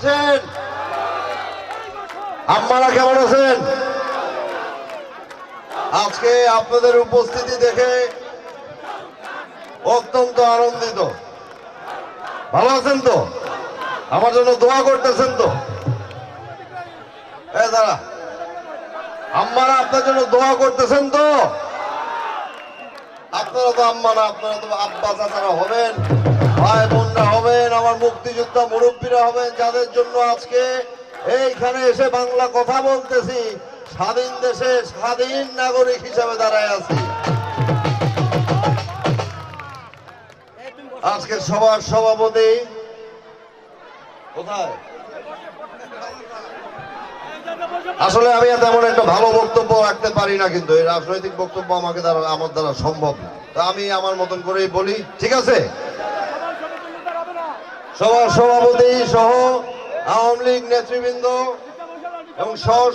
আছেন? আম্মারা কেমন আছেন? আজকে আপনাদের উপস্থিতি দেখে অত্যন্ত আনন্দিত। ভালো আছেন তো? আমার জন্য দোয়া করতেছেন তো? দাঁড়া। আম্মারা আপনার জন্য দোয়া করতেছেন তো? আপনারা তো আম্মা না, আপনারা তো আব্বা চাচারা হবেন, ভাই বোনরা হবেন, আমার মুক্তিযোদ্ধা মুরব্বীরা হবেন, যাদের জন্য আজকে এইখানে এসে বাংলা কথা বলতেছি, স্বাধীন দেশে স্বাধীন নাগরিক হিসাবে দাঁড়ায় আছি। আজকে সবার সভাপতি কোথায়? আসলে আমি তেমন একটা ভালো বক্তব্য রাখতে পারি না কিন্তু, এই রাজনৈতিক বক্তব্য আমাকে দ্বারা, আমার দ্বারা সম্ভব না। আমি আমার মতন করেই বলি ঠিক আছে? সবার সভাপতি সহ আওয়ামী লীগ নেতৃবৃন্দ এবং সহ-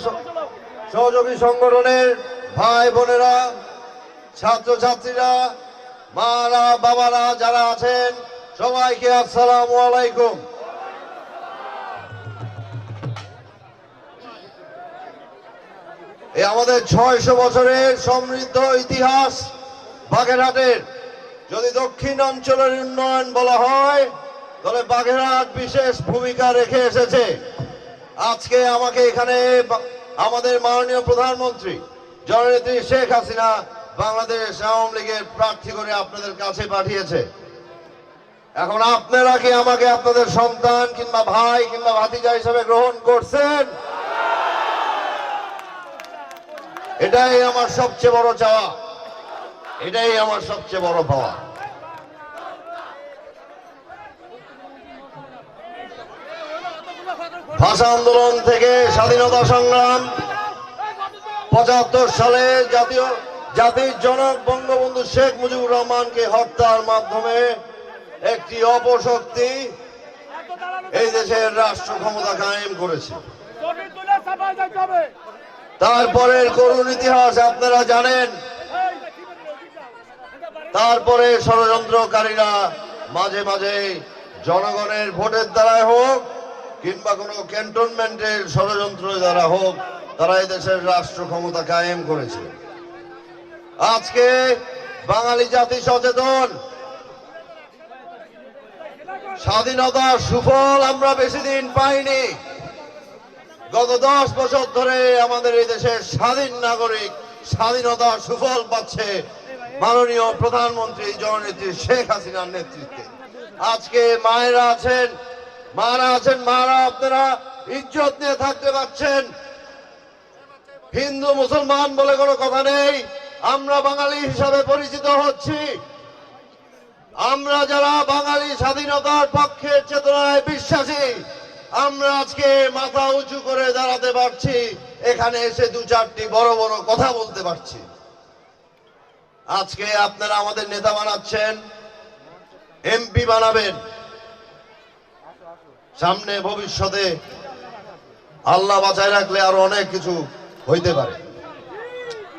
সহযোগী সংগঠনের ভাই বোনেরা ছাত্রছাত্রীরা মারা বাবারা যারা আছেন সবাইকে আসসালাম আলাইকুম। এই আমাদের ছয়শো বছরের সমৃদ্ধ ইতিহাস বাগেরহাটের যদি দক্ষিণ অঞ্চলের উন্নয়ন বলা হয়, তাহলে বাগেরহাট বিশেষ ভূমিকা রেখে এসেছে। আজকে আমাকে এখানে আমাদের মাননীয় প্রধানমন্ত্রী, জননেত্রী শেখ হাসিনা বাংলাদেশ আওয়ামী লীগের প্রার্থী করে আপনাদের কাছে পাঠিয়েছে। এখন আপনারা কি আমাকে আপনাদের সন্তান কিংবা ভাই কিংবা ভাতিজা হিসেবে গ্রহণ করছেন? এটাই আমার সবচেয়ে বড় চাওয়া। এটাই আমার সবচেয়ে বড় পাওয়া। ভাষা আন্দোলন থেকে স্বাধীনতা সংগ্রাম পঁচাত্তর সালে জাতীয় জাতির জনক বঙ্গবন্ধু শেখ মুজিবুর রহমানকে হত্যার মাধ্যমে একটি অপশক্তি এই দেশের রাষ্ট্র ক্ষমতা কায়েম করেছে। তারপরের করুণ ইতিহাস আপনারা জানেন তারপরে ষড়যন্ত্রকারীরা মাঝে মাঝে জনগণের ভোটের দ্বারাই হোক কিংবা কোনো ক্যান্টনমেন্টের ষড়যন্ত্র দ্বারা হোক, তারা দেশের রাষ্ট্র ক্ষমতা কায়েম করেছে। আজকে বাঙালি জাতি সচেতন। স্বাধীনতার সুফল আমরা বেশি দিন পাইনি। গত দশ বছর ধরে আমাদের এই দেশের স্বাধীন নাগরিক স্বাধীনতার সুফল পাচ্ছে। মাননীয় প্রধানমন্ত্রী জননেত্রী শেখ হাসিনার নেতৃত্বে। আজকে মায়েরা আছেন, মারা আছেন, মারা আপনারা ইজ্জত নিয়ে থাকতে পারছেন। হিন্দু, মুসলমান বলে কোনো কথা নেই। আমরা বাঙালি হিসাবে পরিচিত হচ্ছি। আমরা যারা বাঙালি স্বাধীনতার পক্ষে চেতনায় বিশ্বাসী, আমরা আজকে মাথা উঁচু করে দাঁড়াতে পারছি। এখানে এসে দু চারটি বড় বড় কথা বলতে পারছি। আজকে আপনারা আমাদের নেতা বানাচ্ছেন, এমপি বানাবেন। সামনে ভবিষ্যতে আল্লাহ বাঁচায় রাখলে আরও অনেক কিছু হইতে পারে।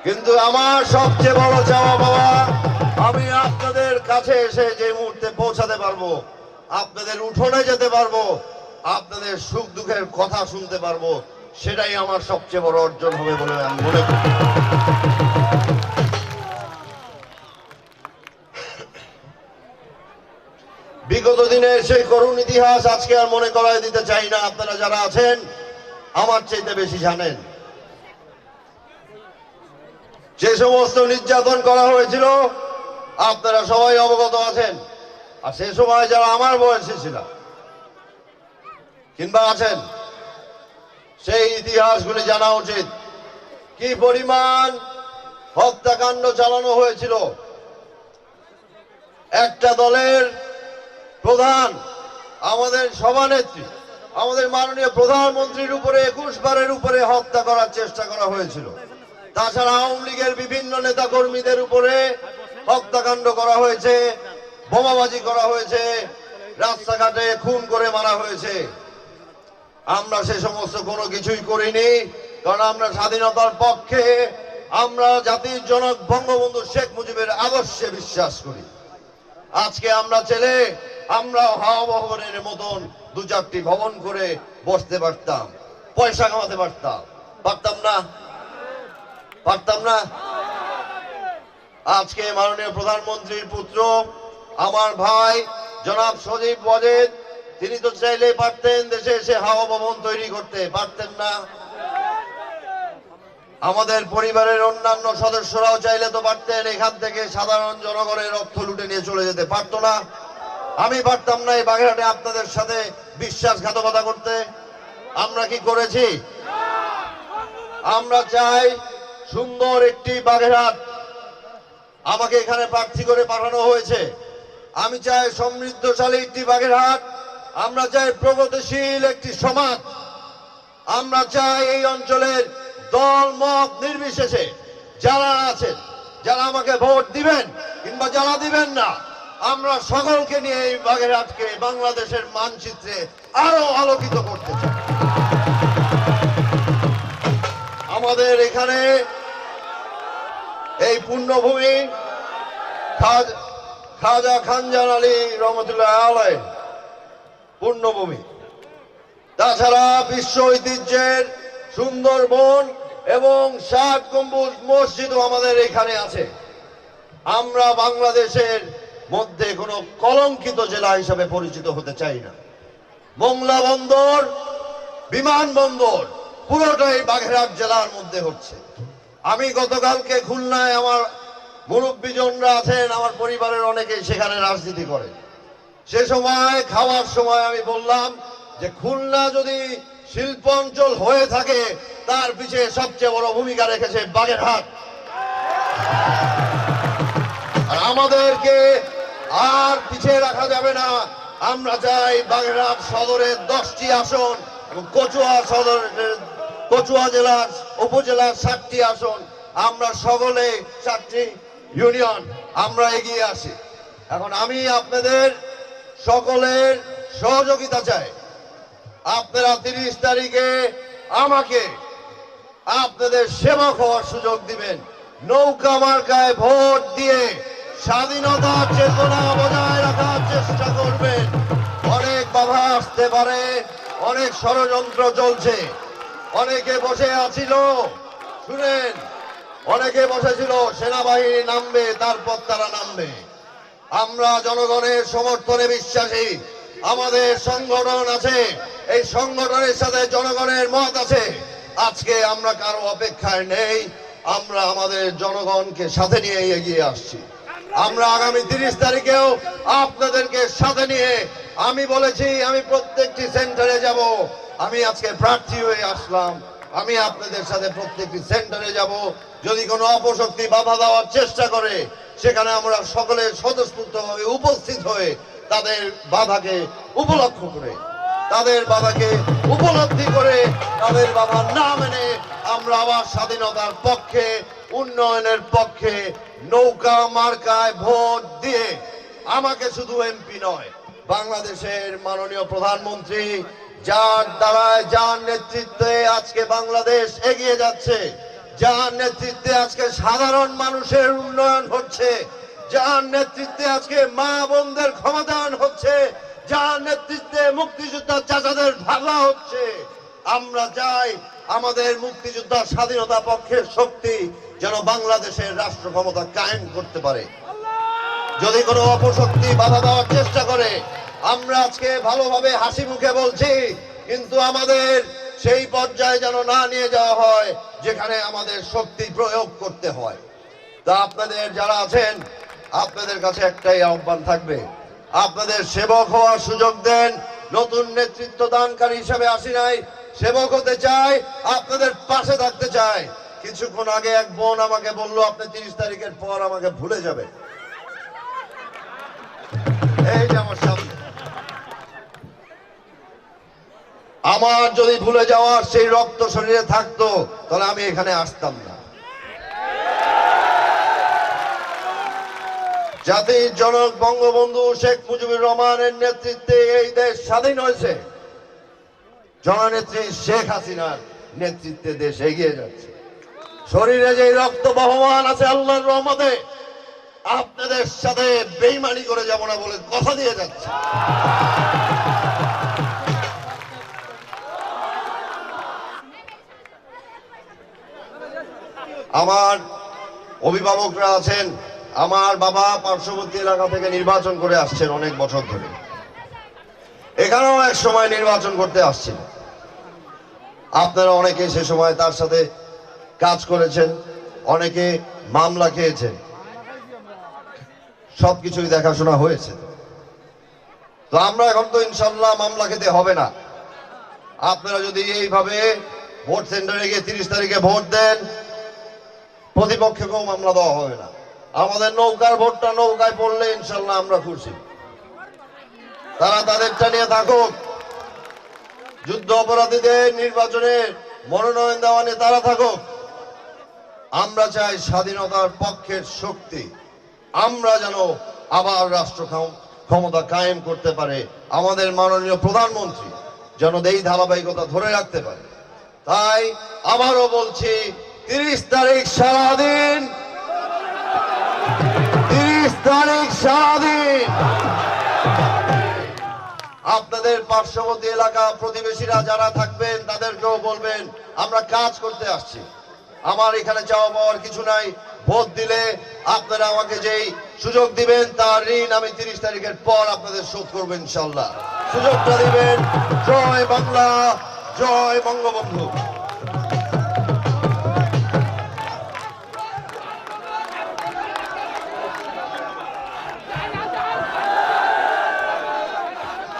কিন্তু আমার সবচেয়ে বড় চাওয়া বাবা আমি আপনাদের কাছে এসে যে মুহূর্তে পৌঁছাতে পারব, আপনাদের উঠোনে যেতে পারব, আপনাদের সুখ দুঃখের কথা শুনতে পারব, সেটাই আমার সবচেয়ে বড় অর্জন হবে বলে আমি মনে করি। বিগত দিনের সেই করুণ ইতিহাস আজকে আর মনে করায় দিতে চাই না। আপনারা যারা আছেন, আমার চাইতে বেশি জানেন। যে সমস্ত নির্যাতন করা হয়েছিল, আপনারা সবাই অবগত আছেন। আর সে সময় যারা আমার বয়সী ছিল, কিংবা আছেন, সেই ইতিহাসগুলি জানা উচিত। কি পরিমাণ হত্যাকাণ্ড চালানো হয়েছিল? একটা দলের প্রধান, আমাদের সভানেত্রী, আমাদের মাননীয় প্রধানমন্ত্রীর উপরে একুশ বারের উপরে হত্যা করার চেষ্টা করা হয়েছিল। তাছাড়া আওয়ামী লীগের বিভিন্ন নেতা কর্মীদের উপরে হত্যাকাণ্ড করা হয়েছে, বোমাবাজি করা হয়েছে, রাস্তাঘাটে খুন করে মারা হয়েছে। আমরা সে সমস্ত কোনো কিছুই করিনি, কারণ আমরা স্বাধীনতার পক্ষে, আমরা জাতির জনক বঙ্গবন্ধু শেখ মুজিবের আদর্শে বিশ্বাস করি। আজকে আমরা ছেলে, আমরা হাওয়া ভবনের মতন দু চারটি ভবন করে বসতে পারতাম, পয়সা কামাতে পারতাম। পারতাম না? পারতাম না? আজকে মাননীয় প্রধানমন্ত্রীর পুত্র, আমার ভাই, জনাব সজীব ওয়াজেদ, তিনি তো চাইলেই পারতেন দেশে এসে হাওয়া ভবন তৈরি করতে, পারতেন না? আমাদের পরিবারের অন্যান্য সদস্যরাও চাইলে তো পারতেন এখান থেকে সাধারণ জনগণের অর্থ লুটে নিয়ে চলে যেতে। পারতো না। আমি পারতাম না এই বাগেরহাটে আপনাদের সাথে বিশ্বাসঘাতকতা করতে। আমরা কি করেছি? আমরা চাই সুন্দর একটি বাগেরহাট আমাকে এখানে প্রার্থী করে পাঠানো হয়েছে। আমি চাই সমৃদ্ধশালী একটি বাগেরহাট। আমরা চাই প্রগতিশীল একটি সমাজ। আমরা চাই এই অঞ্চলের দল, মত নির্বিশেষে যারা আছেন, যারা আমাকে ভোট দিবেন কিংবা যারা দিবেন না, আমরা সকলকে নিয়ে এই বাঘের বাগেরহাটকে বাংলাদেশের মানচিত্রে আরও আলোকিত করতে চাই। আমাদের এখানে এই পুণ্যভূমি খাজ- খাজা খানজান আলী রহমতুল্লাহ আলয় পুণ্যভূমি তাছাড়া বিশ্ব ঐতিহ্যের সুন্দরবন এবং ষাট গম্বুজ মসজিদও আমাদের এখানে আছে। আমরা বাংলাদেশের মধ্যে কোনো কলঙ্কিত জেলা হিসাবে পরিচিত হতে চাই না। মোংলা বন্দর বিমানবন্দর পুরোটাই বাগেরহাট জেলার মধ্যে হচ্ছে। আমি গতকালকে খুলনায় আমার মুরব্বীজনরা আছেন, আমার পরিবারের অনেকেই সেখানে রাজনীতি করে সে সময়, খাওয়ার সময় আমি বললাম যে খুলনা যদি শিল্প অঞ্চল হয়ে থাকে, তার পিছে সবচেয়ে বড় ভূমিকা রেখেছে বাগেরহাট। আর আমাদেরকে আর পিছিয়ে রাখা যাবে না। আমরা চাই বাগেরহাট সদরের দশটি আসন কচুয়া সদরের, কচুয়া জেলার উপজেলার সাতটি আসন। আমরা সকলে চারটি ইউনিয়ন, আমরা এগিয়ে আসি। এখন আমি আপনাদের সকলের সহযোগিতা চাই। আপনারা তিরিশ তারিখে আমাকে আপনাদের সেবক হওয়ার সুযোগ দিবেন। নৌকা মার্কায় ভোট দিয়ে স্বাধীনতা চেতনা বজায় রাখার চেষ্টা করবেন। অনেক বাধা আসতে পারে, অনেক ষড়যন্ত্র চলছে। অনেকে বসে আছিল, শুনেন, অনেকে বসেছিল, সেনাবাহিনী নামবে, তারপর তারা নামবে। আমরা জনগণের সমর্থনে বিশ্বাসী। আমাদের সংগঠন আছে। এই সংগঠনের সাথে জনগণের মত আছে। আজকে আমরা কারও অপেক্ষায় নেই। আমরা আমাদের জনগণকে সাথে নিয়ে এগিয়ে আসছি। আমরা আগামী তিরিশ তারিখেও আপনাদেরকে সাথে নিয়ে আমি বলেছি, আমি প্রত্যেকটি সেন্টারে যাব। আমি আজকে প্রার্থী হয়ে আসলাম। আমি আপনাদের সাথে প্রত্যেকটি সেন্টারে যাব। যদি কোনো অপশক্তি বাধা দেওয়ার চেষ্টা করে, সেখানে আমরা সকলে স্বতঃস্ফূর্তভাবে উপস্থিত হয়ে তাদের বাধাকে উপলক্ষ করে, তাদের বাধাকে উপলব্ধি করে, তাদের বাধা না মেনে আমরা আবার স্বাধীনতার পক্ষে, উন্নয়নের পক্ষে নৌকা মার্কায় ভোট দিয়ে আমাকে শুধু এমপি নয়, বাংলাদেশের মাননীয় প্রধানমন্ত্রী যার দ্বারায় যার নেতৃত্বে আজকে বাংলাদেশ এগিয়ে যাচ্ছে, যার নেতৃত্বে আজকে সাধারণ মানুষের উন্নয়ন হচ্ছে যার নেতৃত্বে আজকে মা বোনদের ক্ষমতায়ন হচ্ছে, যার নেতৃত্বে মুক্তিযোদ্ধা চাচাদের ভাগা হচ্ছে, আমরা চাই আমাদের মুক্তিযোদ্ধা স্বাধীনতা পক্ষের শক্তি যেন বাংলাদেশের রাষ্ট্র ক্ষমতা কায়েম করতে পারে। যদি কোনো অপশক্তি বাধা দেওয়ার চেষ্টা করে, আমরা আজকে ভালোভাবে হাসি মুখে বলছি, কিন্তু আমাদের সেই পর্যায়ে যেন না নিয়ে যাওয়া হয়, যেখানে আমাদের শক্তি প্রয়োগ করতে হয়। তা আপনাদের যারা আছেন আপনাদের কাছে একটাই আহ্বান থাকবে। আপনাদের সেবক হওয়ার সুযোগ দেন। নতুন নেতৃত্ব দানকারী হিসাবে আসি নাই। সেবক হতে চাই, আপনাদের পাশে থাকতে চাই। কিছুক্ষণ আগে এক বোন আমাকে বলল, আপনি তিরিশ তারিখের পর আমাকে ভুলে যাবে এই যে আমার সামনে। আমার যদি ভুলে যাওয়ার সেই রক্ত শরীরে থাকতো, তাহলে আমি এখানে আসতাম না। জাতির জনক বঙ্গবন্ধু শেখ মুজিবুর রহমানের নেতৃত্বে এই দেশ স্বাধীন হয়েছে। জননেত্রী শেখ হাসিনার নেতৃত্বে দেশ এগিয়ে যাচ্ছে। শরীরে যে রক্ত বহমান আছে আল্লাহর রহমতে, আপনাদের সাথে বেইমানি করে যাব না বলে কথা দিয়ে যাচ্ছে। আমার অভিভাবকরা আছেন আমার বাবা পার্শ্ববর্তী এলাকা থেকে নির্বাচন করে আসছেন অনেক বছর ধরে। এখানেও এক সময় নির্বাচন করতে আসছেন আপনারা অনেকে সে সময় তার সাথে কাজ করেছেন, অনেকে মামলা খেয়েছেন। সবকিছুই দেখাশোনা হয়েছে। তো আমরা এখন তো ইনশাল্লাহ মামলা খেতে হবে না। আপনারা যদি এইভাবে ভোট সেন্টারে গিয়ে তিরিশ তারিখে ভোট দেন, প্রতিপক্ষকেও মামলা দেওয়া হবে না। আমাদের নৌকার ভোটটা নৌকায় পড়লে ইনশাল্লাহ আমরা খুশি। তারা তাদেরটা নিয়ে থাকুক। যুদ্ধ অপরাধীদের নির্বাচনে মনোনয়ন দেওয়া নিয়ে তারা থাকুক। আমরা চাই স্বাধীনতার পক্ষের শক্তি। আমরা যেন আবার রাষ্ট্র ক্ষমতা কায়েম করতে পারে। আমাদের মাননীয় প্রধানমন্ত্রী যেন এই ধারাবাহিকতা ধরে রাখতে পারে। তাই আবারও বলছি, তিরিশ তারিখ সারাদিন তারিখ সারাদিন আপনাদের পার্শ্ববর্তী এলাকা প্রতিবেশীরা যারা থাকবেন, তাদেরকেও বলবেন, আমরা কাজ করতে আসছি। আমার এখানে চাওয়া পাওয়ার কিছু নাই, ভোট দিলে আপনারা আমাকে যেই সুযোগ দিবেন, তার ঋণ আমি তিরিশ তারিখের পর আপনাদের শোধ করব ইনশাল্লাহ। সুযোগটা দিবেন। জয় বাংলা, জয় বঙ্গবন্ধু।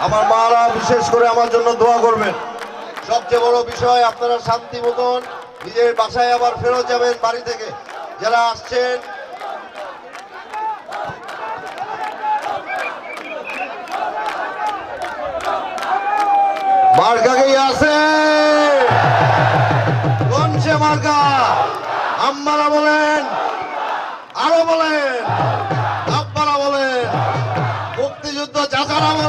আমার মারা বিশেষ করে আমার জন্য দোয়া করবেন। সবচেয়ে বড় বিষয়, আপনারা শান্তি মতন নিজের বাসায় আবার ফেরত যাবেন বাড়ি থেকে। যারা আসছেন মার্কাকেই আছে। কোনছে মার্কা? আম্মারা বলেন, আরও বলেন, আব্বারা বলেন, মুক্তিযুদ্ধ চাচারা বলেন।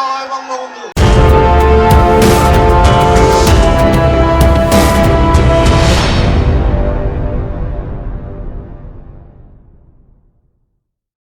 Bye, one more.